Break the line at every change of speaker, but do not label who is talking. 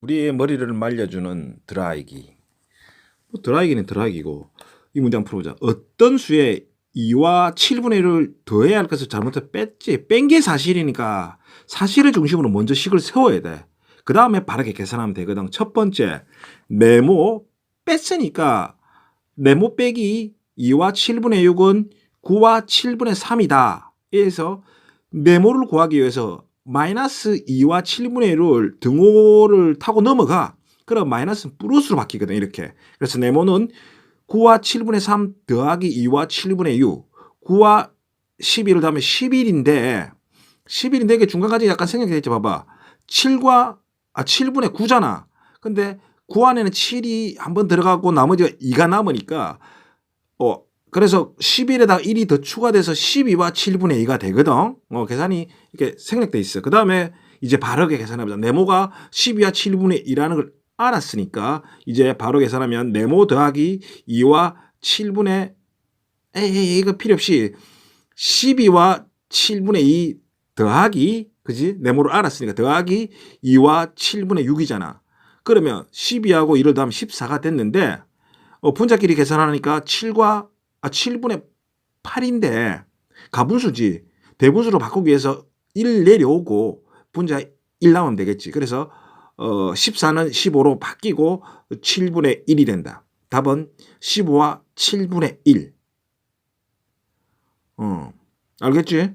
우리의 머리를 말려주는 드라이기. 뭐 드라이기는 드라이기고 이 문장 풀어보자. 어떤 수에 2와 7분의 1을 더해야 할 것을 잘못해 뺐지. 뺀 게 사실이니까 사실을 중심으로 먼저 식을 세워야 돼. 그 다음에 바르게 계산하면 되거든. 첫 번째, 네모 뺐으니까 네모 빼기 2와 7분의 6은 9와 7분의 3이다. 그래서 네모를 구하기 위해서 마이너스 2와 7분의 1을 등호를 타고 넘어가. 그럼 마이너스는 플러스로 바뀌거든. 이렇게. 그래서 네모는 9와 7분의 3 더하기 2와 7분의 6. 9와 11을 더하면 11인데 11인데 이게 중간까지 약간 생략됐지 봐봐. 7과 아 7분의 9잖아. 근데 9 안에는 7이 한 번 들어가고 나머지가 2가 남으니까 어 그래서 11에다가 1이 더 추가돼서 12와 7분의 2가 되거든. 어 계산이 이렇게 생략돼 있어. 그 다음에 이제 바르게 계산해보자. 네모가 12와 7분의 2라는 걸 알았으니까 이제 바로 계산하면 네모 더하기 2와 7분의 에이 이거 필요 없이 12와 7분의 2 더하기 그지 네모를 알았으니까 더하기 2와 7분의 6이잖아. 그러면 12하고 1을 더하면 14가 됐는데 어, 분자끼리 계산하니까 7과 아 7분의 8인데 가분수지 대분수로 바꾸기 위해서 1 내려오고 분자 1 나오면 되겠지. 그래서 어 14는 15로 바뀌고 7분의 1이 된다. 답은 15와 7분의 1. 어. 알겠지?